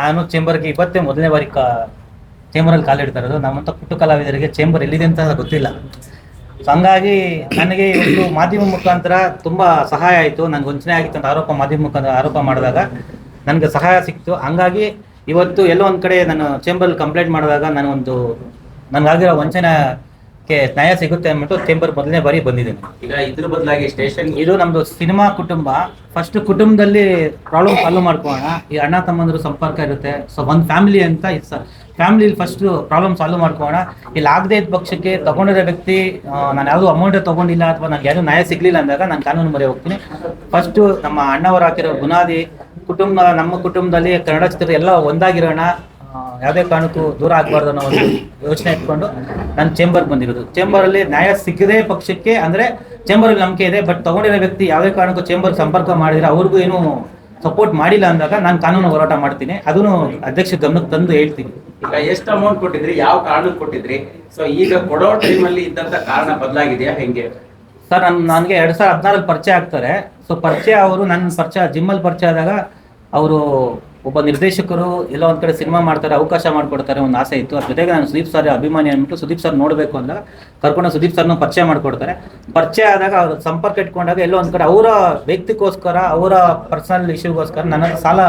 ನಾನು ಚೇಂಬರ್ಗೆ ಇವತ್ತೇ ಮೊದಲನೇ ಬಾರಿ ಕಾ ಚೇಂಬರಲ್ಲಿ ಕಾಲಿಡ್ತಾ ಇರೋದು ನಮ್ಮಂಥ ಪುಟ್ಟು ಕಲಾವಿದರಿಗೆ ಚೇಂಬರ್ ಎಲ್ಲಿದೆ ಅಂತ ಗೊತ್ತಿಲ್ಲ. ಸೊ ಹಂಗಾಗಿ ನನಗೆ ಇವತ್ತು ಮಾಧ್ಯಮ ಮುಖಾಂತರ ತುಂಬ ಸಹಾಯ ಆಯಿತು. ನನಗೆ ವಂಚನೆ ಆಗಿತ್ತು ಅಂತ ಆರೋಪ ಮಾಧ್ಯಮ ಮುಖಾಂತರ ಆರೋಪ ಮಾಡಿದಾಗ ನನಗೆ ಸಹಾಯ ಸಿಕ್ತು. ಹಂಗಾಗಿ ಇವತ್ತು ಎಲ್ಲೋ ಒಂದು ಕಡೆ ನಾನು ಚೇಂಬರ್ ಕಂಪ್ಲೇಂಟ್ ಮಾಡಿದಾಗ ನನಗೊಂದು ನನಗಾಗಿರೋ ವಂಚನೆಗೆ ನ್ಯಾಯ ಸಿಗುತ್ತೆ ಅಂದ್ಬಿಟ್ಟು ಚೇಂಬರ್ ಮೊದಲನೇ ಬಾರಿ ಬಂದಿದ್ದೀನಿ. ಈಗ ಇದ್ರ ಬದಲಾಗಿ ಸ್ಟೇಷನ್ ಇದು ನಮ್ದು ಸಿನಿಮಾ ಕುಟುಂಬ. ಫಸ್ಟ್ ಕುಟುಂಬದಲ್ಲಿ ಪ್ರಾಬ್ಲಮ್ ಸಾಲ್ವ್ ಮಾಡ್ಕೋಣ ಈ ಅಣ್ಣ ತಮ್ಮಂದ್ರು ಸಂಪರ್ಕ ಇರುತ್ತೆ. ಸೊ ಒಂದು ಫ್ಯಾಮಿಲಿ ಅಂತ ಫ್ಯಾಮಿಲಿ ಫಸ್ಟ್ ಪ್ರಾಬ್ಲಮ್ ಸಾಲ್ವ್ ಮಾಡ್ಕೋಣ ಇಲ್ಲಿ ಆಗದೆ ಇದ್ದ ಪಕ್ಷಕ್ಕೆ ತಗೊಂಡಿರೋ ವ್ಯಕ್ತಿ ನಾನು ಯಾವುದು ಅಮೌಂಟ್ ತಗೊಂಡಿಲ್ಲ ಅಥವಾ ನನಗೆ ಯಾರು ನ್ಯಾಯ ಸಿಗ್ಲಿಲ್ಲ ಅಂದಾಗ ನಾನು ಕಾನೂನು ಮೊರೆ ಹೋಗ್ತೀನಿ. ಫಸ್ಟ್ ನಮ್ಮ ಅಣ್ಣವರು ಹಾಕಿರೋ ಬುನಾದಿ ಕುಟುಂಬ ನಮ್ಮ ಕುಟುಂಬದಲ್ಲಿ ಕನ್ನಡ ಚಿತ್ರ ಎಲ್ಲ ಒಂದಾಗಿರೋಣ. ಯಾವುದೇ ಕಾರಣಕ್ಕೂ ದೂರ ಆಗಬಾರ್ದು ಅನ್ನೋ ಒಂದು ಯೋಚನೆ ಇಟ್ಕೊಂಡು ನಾನು ಚೇಂಬರ್ಗೆ ಬಂದಿರೋದು. ಚೇಂಬರಲ್ಲಿ ನ್ಯಾಯ ಸಿಗದೇ ಪಕ್ಷಕ್ಕೆ ಅಂದ್ರೆ ಚೇಂಬರ್ ನಂಬಿಕೆ ಇದೆ ಬಟ್ ತಗೊಂಡಿರೋ ವ್ಯಕ್ತಿ ಯಾವುದೇ ಕಾರಣಕ್ಕೂ ಚೇಂಬರ್ ಸಂಪರ್ಕ ಮಾಡಿದ್ರೆ ಅವ್ರಿಗೂ ಏನು ಸಪೋರ್ಟ್ ಮಾಡಿಲ್ಲ ಅಂದಾಗ ನಾನು ಕಾನೂನು ಹೋರಾಟ ಮಾಡ್ತೀನಿ. ಅದನ್ನು ಅಧ್ಯಕ್ಷ ಗಮನಕ್ಕೆ ತಂದು ಹೇಳ್ತೀನಿ. ಈಗ ಎಷ್ಟು ಅಮೌಂಟ್ ಕೊಟ್ಟಿದ್ರಿ ಯಾವ ಕಾರಣಕ್ಕೆ ಕೊಟ್ಟಿದ್ರಿ? ಸೊ ಈಗ ಕೊಡೋ ಟೈಮಲ್ಲಿ ಅಲ್ಲಿ ಇದ್ದಂತ ಕಾರಣ ಬದಲಾಗಿದೆಯಾ ಹೆಂಗೆ? ಸರ್ ನಾನು ನನಗೆ ಎರಡು ಸಾವಿರದ ಹದಿನಾರಲ್ಲಿ ಪರಿಚಯ ಆಗ್ತಾರೆ. ಸೊ ಪರಿಚಯ ಅವರು ನನ್ನ ಪರಿಚಯ ಜಿಮ್ಮಲ್ಲಿ ಪರಿಚಯ ಆದಾಗ ಅವರು ಒಬ್ಬ ನಿರ್ದೇಶಕರು ಎಲ್ಲ ಒಂದ್ ಕಡೆ ಸಿನಿಮಾ ಮಾಡ್ತಾರೆ, ಅವಕಾಶ ಮಾಡ್ಕೊಡ್ತಾರೆ ಒಂದು ಆಸೆ ಇತ್ತು. ಅದ್ರ ಜೊತೆಗೆ ನಾನು ಸುದೀಪ್ ಸರ್ ಅಭಿಮಾನಿ ಅಂದ್ಬಿಟ್ಟು ಸುದೀಪ್ ಸರ್ ನೋಡಬೇಕು ಅಂದಾಗ ಕರ್ಕೊಂಡು ಸುದೀಪ್ ಸರ್ನ ಪರಿಚಯ ಮಾಡ್ಕೊಡ್ತಾರೆ. ಪರಿಚಯ ಆದಾಗ ಅವ್ರ ಸಂಪರ್ಕ ಇಟ್ಕೊಂಡಾಗ ಎಲ್ಲೋ ಒಂದ್ ಕಡೆ ಅವರ ವ್ಯಕ್ತಿಗೋಸ್ಕರ, ಅವರ ಪರ್ಸನಲ್ ಇಶ್ಯೂಗೋಸ್ಕರ ನನ್ನ ಸಾಲ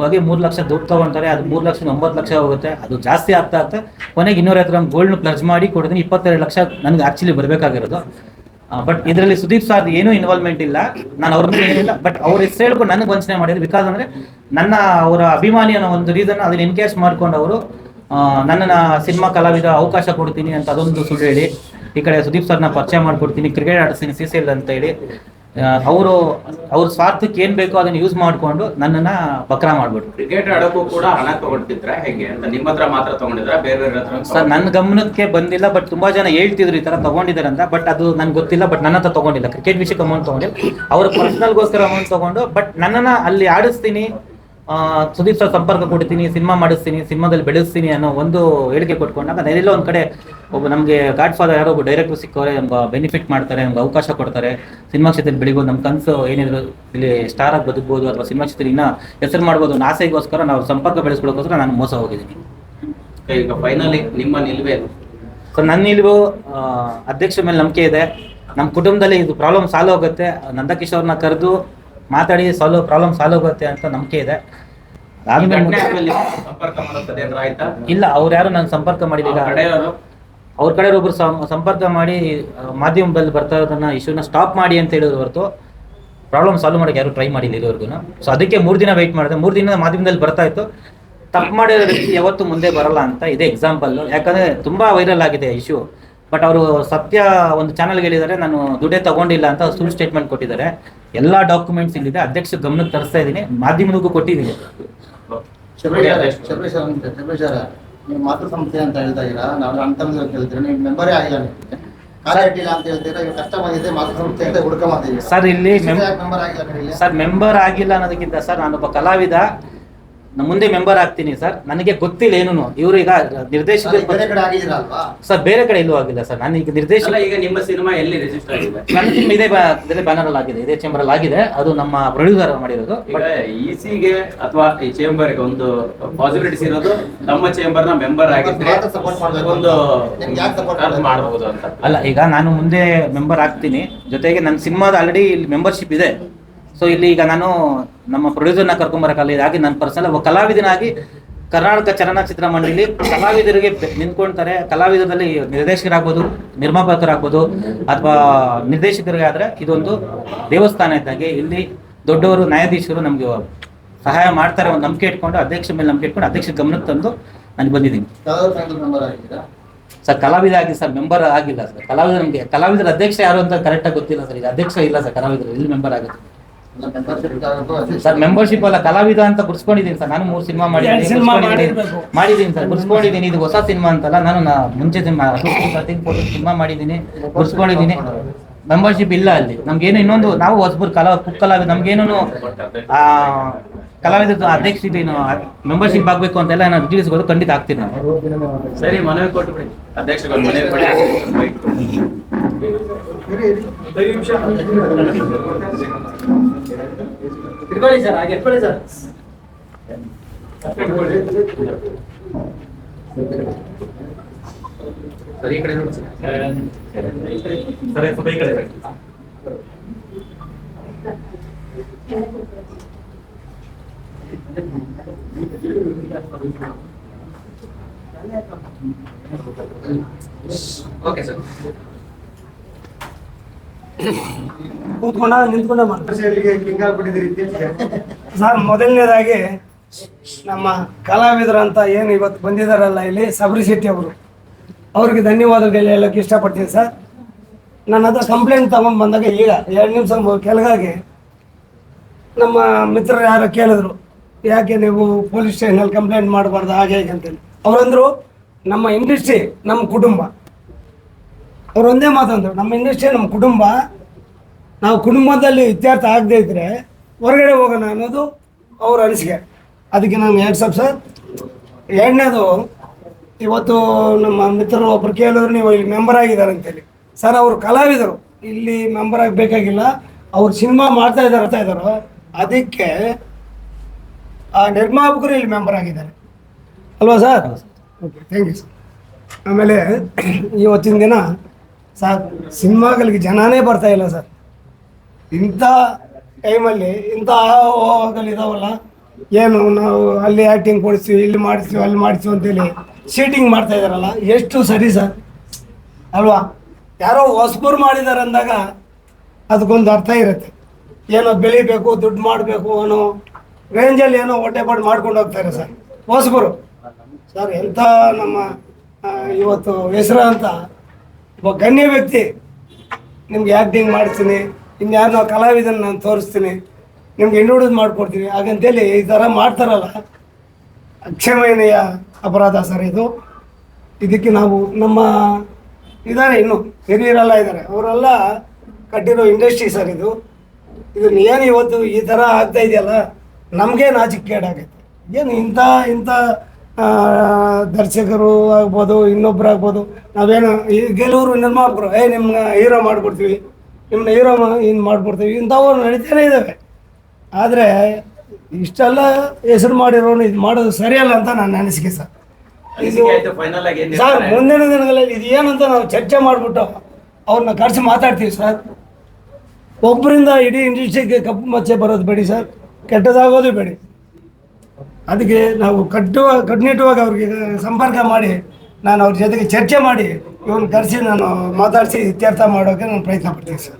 ಹೋಗಿ ಮೂರು ಲಕ್ಷ ದುಡ್ಡು ತಗೊಂತಾರೆ. ಅದು ಮೂರು ಲಕ್ಷ, ಒಂಬತ್ತು ಲಕ್ಷ ಹೋಗುತ್ತೆ. ಅದು ಜಾಸ್ತಿ ಆಗ್ತಾ ಆಗ್ತಾ ಕೊನೆಗೆ ಇನ್ನೂರ ಗ್ರಾಮ್ ಗೋಲ್ಡ್ ಪ್ಲಸ್ ಮಾಡಿ ಕೊಡಿದ್ರೆ ಇಪ್ಪತ್ತೆರಡು ಲಕ್ಷ ನನಗೆ ಆಕ್ಚುಲಿ ಬರಬೇಕಾಗಿರೋದು. ಬಟ್ ಇದರಲ್ಲಿ ಸುದೀಪ್ ಸರ್ ಏನೂ ಇನ್ವಾಲ್ವ್ಮೆಂಟ್ ಇಲ್ಲ. ನಾನು ಅವ್ರ ಮೇಲೆ ಏನಿಲ್ಲ ಬಟ್ ಅವ್ರ ಹೆಸರು ಹೇಳ್ಕೊಂಡು ನನಗೆ ವಂಚನೆ ಮಾಡಿದ್ರು. ಬಿಕಾಸ್ ಅಂದ್ರೆ ನನ್ನ ಅವರ ಅಭಿಮಾನಿ ಅನ್ನೋ ಒಂದು ರೀಸನ್ ಅದನ್ನ ಎನ್ಕೇಜ್ ಮಾಡ್ಕೊಂಡು ಅವರು ನನ್ನ ಸಿನಿಮಾ ಕಲಾವಿದ ಅವಕಾಶ ಕೊಡ್ತೀನಿ ಅಂತ ಅದೊಂದು ಸುಳ್ಳು ಹೇಳಿ, ಈ ಕಡೆ ಸುದೀಪ್ ಸರ್ನ ಪರಿಚಯ ಮಾಡ್ಕೊಡ್ತೀನಿ ಕ್ರಿಕೆಟ್ ಆಡಿಸ್ತೀನಿ ಸಿ ಸಿ ಎಲ್ ಅಂತ ಹೇಳಿ. ಅವರು ಅವ್ರ ಸ್ವಾರ್ಥಕ್ಕೆ ಏನ್ ಬೇಕೋ ಅದನ್ನ ಯೂಸ್ ಮಾಡ್ಕೊಂಡು ನನ್ನನ್ನ ಬಕ್ರ ಮಾಡ್ಬಿಟ್ರು. ಕ್ರಿಕೆಟ್ ಆಡೋಕ್ಕೂ ಕೂಡ ಹಣ ತಗೊಂಡಿದ್ರ ಹೆಂಗೆ ಅಂತ? ನಿಮ್ಮ ಹತ್ರ ಮಾತ್ರ ತಗೊಂಡಿದ್ರ? ಬೇರೆ ಬೇರೆ ಹತ್ರ ಸರ್ ನನ್ನ ಗಮನಕ್ಕೆ ಬಂದಿಲ್ಲ ಬಟ್ ತುಂಬಾ ಜನ ಹೇಳ್ತಿದ್ರು ಈ ತರ ತಗೊಂಡಿದ್ದಾರೆ ಅಂತ ಬಟ್ ಅದು ನನ್ಗೆ ಗೊತ್ತಿಲ್ಲ ಬಟ್ ನನ್ನ ಹತ್ರ ತಗೊಂಡಿಲ್ಲ. ಕ್ರಿಕೆಟ್ ವಿಷಯಕ್ಕೆ ಅಮೌಂಟ್ ತಗೊಂಡಿಲ್ಲ. ಅವ್ರ ಪರ್ಸನಲ್ಗೋಸ್ಕರ ಅಮೌಂಟ್ ತಗೊಂಡು ಬಟ್ ನನ್ನನ್ನ ಅಲ್ಲಿ ಆಡಿಸ್ತೀನಿ. ಸುದೀಪ್ ಸರ್ ಸಂಪರ್ಕ ಕೊಡ್ತೀನಿ ಸಿನಿಮಾ ಮಾಡಿಸ್ತೀನಿ ಸಿನಿಮಾದಲ್ಲಿ ಬೆಳೆಸ್ತೀನಿ ಅನ್ನೋ ಒಂದು ಹೇಳಿಕೆ ಕೊಟ್ಕೊಂಡಾಗ ನಾನೆಲ್ಲೋ ಒಂದು ಕಡೆ ಒಬ್ಬ ನಮಗೆ ಗಾಡ್ ಫಾದರ್ ಯಾರೋ ಒಬ್ಬ ಡೈರೆಕ್ಟರ್ ಸಿಕ್ಕವರೆ ನಮ್ಗೆ ಬೆನಿಫಿಟ್ ಮಾಡ್ತಾರೆ ನಮ್ಗೆ ಅವಕಾಶ ಕೊಡ್ತಾರೆ. ಸಿನಿಮಾ ಕ್ಷೇತ್ರದಲ್ಲಿ ಬೆಳಿಬೋದು ನಮ್ಮ ಕನಸು ಏನಿದ್ರು ಇಲ್ಲಿ ಸ್ಟಾರ್ ಆಗಿ ಬದುಕ್ಬೋದು ಅಥವಾ ಸಿನಿಮಾ ಕ್ಷೇತ್ರ ಇನ್ನ ಹೆಸರು ಮಾಡ್ಬೋದು ಅನ್ನೋ ಆಸೆಗೋಸ್ಕರ ನಾವು ಸಂಪರ್ಕ ಬೆಳೆಸ್ಕೊಳ್ಳೋಕೋಸ್ಕರ ನಾನು ಮೋಸ ಹೋಗಿದ್ದೀನಿ. ಈಗ ಫೈನಲಿ ನಿಮ್ಮ ನಿಲ್ವೇನು ಸೊ ನನ್ನ ನಿಲುವು ಅಧ್ಯಕ್ಷರ ಮೇಲೆ ನಂಬಿಕೆ ಇದೆ. ನಮ್ಮ ಕುಟುಂಬದಲ್ಲಿ ಇದು ಪ್ರಾಬ್ಲಮ್ ಸಾಲ್ವ್ ಆಗುತ್ತೆ. ನಂದಕಿಶೋರ್ನ ಕರೆದು ಮಾತಾಡಿ ಸಾಲ್ವ್ ಪ್ರಾಬ್ಲಮ್ ಸಾಲ್ವ್ ಆಗುತ್ತೆ ಅಂತ ನಂಬಿಕೆ ಇದೆ. ಸಂಪರ್ಕ ಆಯ್ತಾ? ಇಲ್ಲ ಅವ್ರು ಯಾರು ನಾನು ಸಂಪರ್ಕ ಮಾಡಿಲ್ಲ ಅವ್ರ ಕಡೆ ಒಬ್ರು ಸಂಪರ್ಕ ಮಾಡಿ ಮಾಧ್ಯಮದಲ್ಲಿ ಬರ್ತಾ ಇರೋದನ್ನ ಇಶ್ಯೂನ ಸ್ಟಾಪ್ ಮಾಡಿ ಅಂತ ಹೇಳಿದ್ರು ಹೊರತು ಪ್ರಾಬ್ಲಮ್ ಸಾಲ್ವ್ ಮಾಡಕ್ಕೆ ಯಾರು ಟ್ರೈ ಮಾಡಿಲ್ಲ ಇದುವರೆಗೂ ಸೊ ಅದಕ್ಕೆ ಮೂರು ದಿನ ವೆಯ್ಟ್ ಮಾಡಿದೆ. ಮೂರು ದಿನ ಮಾಧ್ಯಮದಲ್ಲಿ ಬರ್ತಾ ಇತ್ತು. ತಪ್ಪು ಮಾಡಿರೋ ವ್ಯಕ್ತಿ ಯಾವತ್ತೂ ಮುಂದೆ ಬರಲ್ಲ ಅಂತ ಇದೆ ಎಕ್ಸಾಂಪಲ್ ಯಾಕಂದ್ರೆ ತುಂಬಾ ವೈರಲ್ ಆಗಿದೆ ಇಶ್ಯೂ ಬಟ್ ಅವರು ಸತ್ಯ ಒಂದು ಚಾನಲ್ಗೆ ಹೇಳಿದ್ದಾರೆ ನಾನು ದುಡ್ಡೇ ತಗೊಂಡಿಲ್ಲ ಅಂತ ಸುಳ್ಳು ಸ್ಟೇಟ್ಮೆಂಟ್ ಕೊಟ್ಟಿದ್ದಾರೆ. ಎಲ್ಲಾ ಡಾಕ್ಯುಮೆಂಟ್ಸ್ ಇಲ್ಲಿದೆ. ಅಧ್ಯಕ್ಷ ಗಮನಕ್ಕೆ ತರಿಸ್ತಾ ಇದ್ದೀನಿ. ಮಾಧ್ಯಮದಕ್ಕೂ ಕೊಟ್ಟಿದ್ದೀನಿ. ನೀವು ಮಾತೃ ಸಂಸ್ಥೆ ಅಂತ ಹೇಳ್ತಾ ಇದ್ದೀರಾ? ನಾವು ಅಂತ ಅಂತ ಹೇಳ್ತೀರಾ ನೀವು ಮೆಂಬರೇ ಆಗಿಲ್ಲ ನಿಮಗೆ ಸರ್ ಇಲ್ಲಿ? ಸರ್ ಮೆಂಬರ್ ಆಗಿಲ್ಲ ಅನ್ನೋದಕ್ಕಿಂತ ಸರ್ ನಾನೊಬ್ಬ ಕಲಾವಿದ. ಮುಂದೆ ಮೆಂಬರ್ ಆಗ್ತೀನಿ ಸರ್ ನನಗೆ ಗೊತ್ತಿಲ್ಲ ಏನು ಇವರು ಈಗ ನಿರ್ದೇಶಕ ಅದೇ ಬೇರೆ ಕಡೆ ಆಗಿದ್ದೀರಾ ಅಲ್ವಾ ಸರ್ ಬೇರೆ ಕಡೆ ಎಲ್ಲೂ ಆಗಿಲ್ಲ ಸರ್ ನಾನು ಈಗ ನಿರ್ದೇಶಕ ಅಲ್ಲ ಈಗ ನಿಮ್ಮ ಸಿನಿಮಾ ಎಲ್ಲಿ ರಿಜಿಸ್ಟರ್ ಆಗಿದೆ? ನನ್ನ team ಇದೇ ಇದೇ ಬ್ಯಾನರ್ ಅಲ್ಲಿ ಆಗಿದೆ ಇದೇ ಚೇಂಬರ್ ಅಲ್ಲಿ ಆಗಿದೆ. ಅದು ನಮ್ಮ ಪ್ರೊಡ್ಯೂಸರ್ ಮಾಡಿರೋದು. ಈಗ ಇಸಿಗೆ ಅಥವಾ ಈ ಚೇಂಬರ್ಗೆ ಒಂದು ಪಾಸಿಬಿಲಿಟೀಸ್ ಇರೋದು ನಮ್ಮ ಚೇಂಬರ್ನ ಮೆಂಬರ್ ಆಗಿದ್ರೆ ಒಂದು ಮಾಡಬಹುದು ಅಂತ. ಅಲ್ಲ ಈಗ ನಾನು ಮುಂದೆ ಮೆಂಬರ್ ಆಗ್ತೀನಿ. ಜೊತೆಗೆ ನನ್ನ ಸಿನಿಮಾದ ಆಲ್ರೆಡಿ ಇಲ್ಲಿ ಮೆಂಬರ್ಶಿಪ್ ಇದೆ. ಸೊ ಇಲ್ಲಿ ಈಗ ನಾನು ನಮ್ಮ ಪ್ರೊಡ್ಯೂಸರ್ನ ಕರ್ಕೊಂಬರಕಲ್ಲ ಇದಾಗಿ ನನ್ನ ಪರ್ಸನಲ್ ಒಬ್ಬ ಕಲಾವಿದನಾಗಿ ಕರ್ನಾಟಕ ಚಲನಚಿತ್ರ ಮಂಡಳಿ ಕಲಾವಿದರಿಗೆ ನಿಂತ್ಕೊಳ್ತಾರೆ ಕಲಾವಿದರಲ್ಲಿ ನಿರ್ದೇಶಕರಾಗ್ಬೋದು, ನಿರ್ಮಾಪಕರಾಗ್ಬೋದು, ಅಥವಾ ನಿರ್ದೇಶಕರಿಗೆ ಆದ್ರೆ ಇದೊಂದು ದೇವಸ್ಥಾನ ಇದ್ದಾಗೆ. ಇಲ್ಲಿ ದೊಡ್ಡವರು, ನ್ಯಾಯಾಧೀಶರು ನಮ್ಗೆ ಸಹಾಯ ಮಾಡ್ತಾರೆ. ಒಂದು ನಂಬಿಕೆ ಇಟ್ಕೊಂಡು ಅಧ್ಯಕ್ಷ ಮೇಲೆ ನಂಬಿಕೆ ಇಟ್ಕೊಂಡು ಅಧ್ಯಕ್ಷ ಗಮನಕ್ಕೆ ತಂದು ನಾನು ಬಂದಿದ್ದೀನಿ. ಸರ್, ಕಲಾವಿದ ಆಗಿ ಸರ್ ಮೆಂಬರ್ ಆಗಿಲ್ಲ ಸರ್. ಕಲಾವಿದ ನಮಗೆ ಕಲಾವಿದರ ಅಧ್ಯಕ್ಷ ಯಾರು ಅಂತ ಕರೆಕ್ಟಾಗಿ ಗೊತ್ತಿಲ್ಲ ಸರ್. ಈಗ ಅಧ್ಯಕ್ಷ ಇಲ್ಲ ಸರ್, ಕಲಾವಿದರು. ಇಲ್ಲಿ ಮೆಂಬರ್ ಆಗುತ್ತೆ? ಸರ್ ಮೆಂಬರ್ಶಿಪ್ ಅಲ್ಲ ಕಲಾವಿದ ಅಂತ ಗುರ್ಸ್ಕೊಂಡಿದ್ದೀನಿ ಸರ್. ನಾನು ಮೂರು ಸಿನಿಮಾ ಮಾಡಿದ್ದೀನಿ. ಮಾಡಿದ್ದೀನಿ ಸರ್ ಗುರ್ಸ್ಕೊಂಡಿದ್ದೀನಿ ಇದು ಹೊಸ ಸಿನಿಮಾ ಅಂತಲ್ಲ ನಾನು ನಾ- ಮುಂಚೆ ಸಿನಿಮಾ ಸಿನಿಮಾ ಮಾಡಿದ್ದೀನಿ ಗುರ್ಸ್ಕೊಂಡಿದ್ದೀನಿ ಮೆಂಬರ್ಶಿಪ್ ಇಲ್ಲ ಅಲ್ಲಿ. ನಮ್ಗೇನು ಇನ್ನೊಂದು ನಾವು ಹೊಸಬರು ಕಲಾ ಕುಕ್ ಕಲಾವಿದ ನಮ್ಗೇನು ಆ ಕಲಾವಿದ ಅಧ್ಯಕ್ಷ ಮೆಂಬರ್ಶಿಪ್ ಆಗ್ಬೇಕು ಅಂತೆಲ್ಲ ನಾನು ತಿಳಿಸ್ಬೋದು ಖಂಡಿತ ಆಗ್ತೀನಿ ನಾನು. ಸರಿ ಮನವಿ ಕೊಟ್ಟು ಬಿಡಿ ಅಧ್ಯಕ್ಷಗಳು ಮನವಿ ಕೊಡಿ ಇಟ್ಕೊಳ್ಳಿ ಸರ್ ಹಾಗೆ ಇಟ್ಕೊಳ್ಳಿ ಸರ್ ಸರ್ ಈ ಕಡೆ ನೋಡಿ ಸರ್. ಸರಿ ಸ್ವಲ್ಪ ಈ ಕಡೆ ಬನ್ನಿ. ಓಕೆ ಸರ್ ಕೂತ್ಕೊಂಡ ನಿಂತ್ಕೊಂಡ ಸರ್ ಮೊದಲನೇದಾಗಿ ನಮ್ಮ ಕಲಾವಿದರು ಅಂತ ಏನು ಇವತ್ತು ಬಂದಿದ್ದಾರಲ್ಲ ಇಲ್ಲಿ ಸಬರಿ ಶೆಟ್ಟಿ ಅವರು. ಅವ್ರಿಗೆ ಧನ್ಯವಾದಗಳು ಹೇಳೋಕೆ ಇಷ್ಟಪಡ್ತೀನಿ ಸರ್. ನನ್ನ ಹತ್ರ ಕಂಪ್ಲೇಂಟ್ ತಗೊಂಡು ಬಂದಾಗ ಈಗ ಎರಡು ನಿಮಿಷ ಕೆಳಗಾಗಿ ನಮ್ಮ ಮಿತ್ರರು ಯಾರೋ ಕೇಳಿದ್ರು ಯಾಕೆ ನೀವು ಪೊಲೀಸ್ ಸ್ಟೇಷನಲ್ಲಿ ಕಂಪ್ಲೇಂಟ್ ಮಾಡಬಾರ್ದು ಹಾಗೆ ಹೇಗೆ ಅಂತೇಳಿ. ಅವರಂದ್ರು ನಮ್ಮ ಇಂಡಸ್ಟ್ರಿ ನಮ್ಮ ಕುಟುಂಬ ಅವ್ರು ಒಂದೇ ಮಾತಂದ್ರು ನಮ್ಮ ಇಂಡಸ್ಟ್ರಿ ನಮ್ಮ ಕುಟುಂಬ ನಾವು ಕುಟುಂಬದಲ್ಲಿ ಇತ್ಯರ್ಥ ಆಗದೇ ಇದ್ರೆ ಹೊರಗಡೆ ಹೋಗೋಣ ಅನ್ನೋದು ಅವ್ರ ಅನಿಸಿಕೆ. ಅದಕ್ಕೆ ನಾನು ಎರಡು ಸಬ್ ಸರ್ ಎರಡನೇದು ಇವತ್ತು ನಮ್ಮ ಮಿತ್ರರು ಒಬ್ರು ಕೇಳಿದ್ರು ನೀವು ಇಲ್ಲಿ ಮೆಂಬರ್ ಆಗಿದ್ದಾರೆ ಅಂತೇಳಿ. ಸರ್ ಅವರು ಕಲಾವಿದರು. ಇಲ್ಲಿ ಮೆಂಬರ್ ಆಗಬೇಕಾಗಿಲ್ಲ ಅವ್ರು ಸಿನಿಮಾ ಮಾಡ್ತಾ ಇದ್ದಾರೆ ಅಂತ ಇದ್ದಾರೋ ಅದಕ್ಕೆ ಆ ನಿರ್ಮಾಪಕರು ಇಲ್ಲಿ ಮೆಂಬರ್ ಆಗಿದ್ದಾರೆ. ಅಲ್ವಾ sir? Okay thank you sir ಆಮೇಲೆ ಇವತ್ತಿನ ದಿನ ಸರ್, ಸಿನಿಮಾಗಳಿಗೆ ಜನನೇ ಬರ್ತಾ ಇಲ್ಲ ಸರ್. ಇಂಥ ಟೈಮಲ್ಲಿ, ಇಂಥ ಇದಾವಲ್ಲ, ಏನು ನಾವು ಅಲ್ಲಿ ಆ್ಯಕ್ಟಿಂಗ್ ಕೊಡಿಸ್ತೀವಿ, ಇಲ್ಲಿ ಮಾಡಿಸ್ತೀವಿ, ಅಲ್ಲಿ ಮಾಡಿಸ್ತೀವಿ ಅಂತೇಳಿ ಶೀಟಿಂಗ್ ಮಾಡ್ತಾ ಇದ್ದಾರಲ್ಲ ಎಷ್ಟು ಸರಿ ಸರ್? ಅಲ್ವಾ? ಯಾರೋ ಹೊಸಬರು ಮಾಡಿದ್ದಾರೆ ಅಂದಾಗ ಅದಕ್ಕೊಂದು ಅರ್ಥ ಇರುತ್ತೆ. ಏನೋ ಬೆಳಿಬೇಕು, ದುಡ್ಡು ಮಾಡಬೇಕು ಅನ್ನೋ ರೇಂಜಲ್ಲಿ ಏನೋ ಹೊಟ್ಟೆಪಾಡು ಮಾಡ್ಕೊಂಡು ಹೋಗ್ತಾರೆ ಸರ್. ಹೊಸಬರು. ಸರ್, ಎಂಥ ನಮ್ಮ ಇವತ್ತು ಹೆಸರು ಅಂತ ಒಬ್ಬ ಗಣ್ಯ ವ್ಯಕ್ತಿ, ನಿಮ್ಗೆ ಆ್ಯಕ್ಟಿಂಗ್ ಮಾಡಿಸ್ತೀನಿ? ಇನ್ಯಾರನ್ನೋ ಕಲಾವಿದನ ನಾನು ತೋರಿಸ್ತೀನಿ. ನಿಮ್ಗೆ ಮಾಡ್ಕೊಡ್ತೀನಿ. ಮಾಡಿಕೊಡ್ತೀನಿ ಹಾಗಂತೇಳಿ ಈ ಥರ ಮಾಡ್ತಾರಲ್ಲ, ಅಕ್ಷಮಯನೀಯ ಅಪರಾಧ ಸರ್ ಇದು. ಇದಕ್ಕೆ ನಾವು ನಮ್ಮ ಇದ್ದಾರೆ ಇನ್ನು, ಹಿರಿಯರೆಲ್ಲ ಇದ್ದಾರೆ ಅವರೆಲ್ಲ ಕಟ್ಟಿರೋ ಇಂಡಸ್ಟ್ರಿ ಸರ್ ಇದು. ಇದು ಏನು ಇವತ್ತು ಈ ಥರ ಆಗ್ತಾ ಇದೆಯಲ್ಲ, ನಮಗೆ ನಾಚಿಕೆಗೇಡಾಗೈತೆ. ಏನು ಇಂಥ ಇಂಥ ದರ್ಶಕರು ಆಗ್ಬೋದು ಇನ್ನೊಬ್ರು ಆಗ್ಬೋದು ನಾವೇನು ಈ ಗೆಲುವರು ನಿರ್ಮಾಪಕರು ಏ ನಿಮ್ಮನ್ನ ಹೀರೋ ಮಾಡಿಕೊಡ್ತೀವಿ ನಿಮ್ಮನ್ನ ಹೀರೋ ಇನ್ನು ಮಾಡಿಬಿಡ್ತೀವಿ ಇಂಥವ್ರು ನಡೀತಾನೆ ಇದ್ದಾವೆ ಆದರೆ ಇಷ್ಟೆಲ್ಲ ಹೆಸರು ಮಾಡಿರೋನು ಇದು ಮಾಡೋದು ಸರಿಯಲ್ಲ ಅಂತ ನನ್ನ ಅನಿಸಿಕೆ ಸರ್. ಇದು ಸರ್? ಮುಂದಿನ ದಿನಗಳಲ್ಲಿ ಇದು ಏನಂತ ನಾವು ಚರ್ಚೆ ಮಾಡಿಬಿಟ್ಟು ಅವ್ರನ್ನ ಕರೆಸಿ ಮಾತಾಡ್ತೀವಿ ಸರ್. ಒಬ್ಬರಿಂದ ಇಡೀ ಇಂಡಸ್ಟ್ರಿಗೆ ಕಪ್ಪು ಮಚ್ಚೆ ಬರೋದು ಬೇಡಿ ಸರ್. ಕೆಟ್ಟದಾಗೋದು ಬೇಡಿ. ಅದಕ್ಕೆ ನಾವು ಕಟ್ಟುವ ಕಟ್ಟುನಿಟ್ಟುವಾಗಿ ಅವ್ರಿಗೆ ಸಂಪರ್ಕ ಮಾಡಿ, ನಾನು ಅವ್ರ ಜೊತೆಗೆ ಚರ್ಚೆ ಮಾಡಿ ಇವನ್ನ ಕರೆಸಿ ನಾನು ಮಾತಾಡಿಸಿ ಇತ್ಯರ್ಥ ಮಾಡೋಕ್ಕೆ ನಾನು ಪ್ರಯತ್ನ ಪಡ್ತೀನಿ ಸರ್.